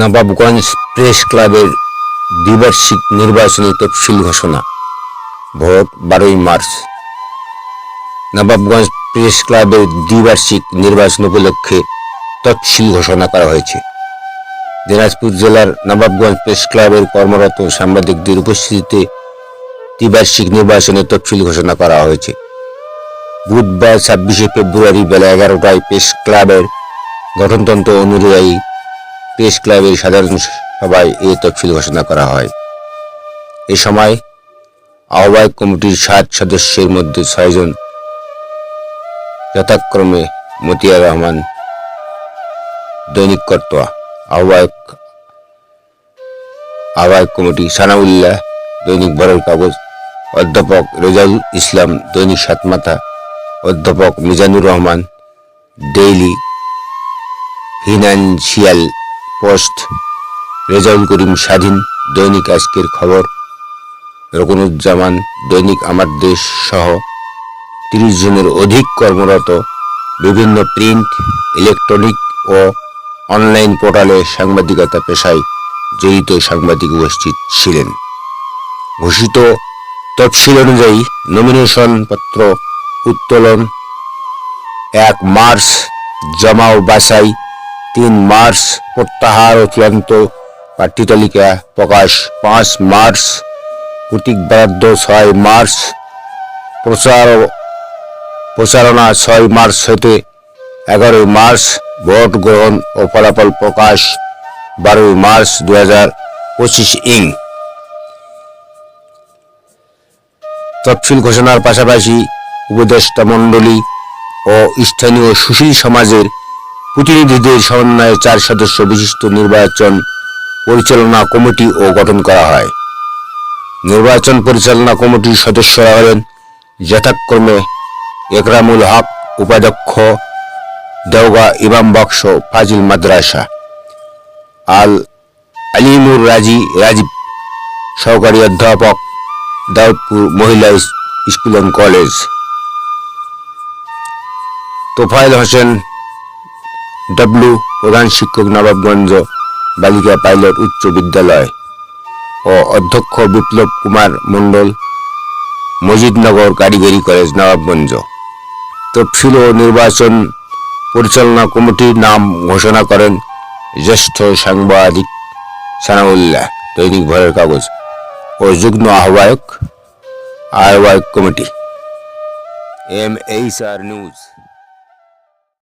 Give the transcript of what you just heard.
Nawabganj press ক্লাবের দ্বিবার্ষিক নির্বাচনী তফসিল ঘোষণা, ভোট বারোই মার্চ। নবাবগঞ্জ প্রেস ক্লাবের দ্বিবার্ষিক নির্বাচন উপলক্ষে তফসিল ঘোষণা করা হয়েছে। দিনাজপুর জেলার নবাবগঞ্জ প্রেস ক্লাবের কর্মরত সাংবাদিকদের উপস্থিতিতে দ্বিবার্ষিক নির্বাচনের তফসিল ঘোষণা করা হয়েছে। বুধবার ছাব্বিশে ফেব্রুয়ারি বেলা এগারোটায় প্রেস ক্লাবের গঠনতন্ত্র অনুযায়ী প্রেস ক্লাবের সাধারণ সভায় এ তফসিল ঘোষণা করা হয়। এ সময় আহ্বায়ক কমিটির সাত সদস্যের মধ্যে ছয়জন যথাক্রমে মতিয়া রহমান, দৈনিক কর্তোয়া, আহ্বায়ক আহ্বায়ক কমিটি সানাউল্লাহ, দৈনিক বড়র কাগজ, অধ্যাপক রেজাউল ইসলাম, দৈনিক সাতমাথা, অধ্যাপক Mizanur Rahman, daily financial post. Rezaul Karim Swadhin দৈনিক আজকের খবর। রকনুজ্জামান দৈনিক আমার দেশ সহ তিরিশ জনের অধিক কর্মরত বিভিন্ন প্রিন্ট, ইলেকট্রনিক ও অনলাইন পোর্টালে সাংবাদিকতা পেশায় জড়িত সাংবাদিক উপস্থিত ছিলেন। ঘোষিত তফসিল অনুযায়ী নমিনেশন পত্র উত্তোলন এক মার্চ জমা ও বাছাই তিন মার্চ প্রত্যাহার ও চূড়ান্ত প্রার্থী তালিকা প্রকাশ। পাঁচ মার্চ প্রতীক বরাদ্দ ছয় মার্চ প্রচার প্রচারণা ছয় মার্চ হতে এগারোই মার্চ ভোট গ্রহণ ও ফলাফল প্রকাশ বারোই মার্চ দু হাজার পঁচিশ ইং। তফসিল ঘোষণার পাশাপাশি উপদেষ্টা মণ্ডলী ও স্থানীয় সুশীল সমাজের প্রতিনিধিদের সমন্বয়ে চার সদস্য বিশিষ্ট নির্বাচন পরিচালনা কমিটি ও গঠন করা হয়। নির্বাচন পরিচালনা কমিটির সদস্যরা হলেন যথাক্রমে একরামুল হক, উপাধ্যক্ষ দেওগা ইমাম বক্স, ফাজিল মাদ্রাসা, আল আলিমুর রাজি রাজীব, সহকারী অধ্যাপক, দাউদপুর মহিলা school and college. Tofayel Hossain W প্রধান শিক্ষক নবাবগঞ্জ বালিকা পাইলট উচ্চ বিদ্যালয় ও অধ্যক্ষ বিপ্লব কুমার মণ্ডল, মজিদনগর কারিগরি কলেজ নবাবগঞ্জ। তফসিল ও নির্বাচন পরিচালনা কমিটির নাম ঘোষণা করেন জ্যেষ্ঠ সাংবাদিক সানাউল্লাহ, দৈনিক ভরের কাগজ ও যুগ্ম আহ্বায়ক আহ্বায়ক committee. M H R news.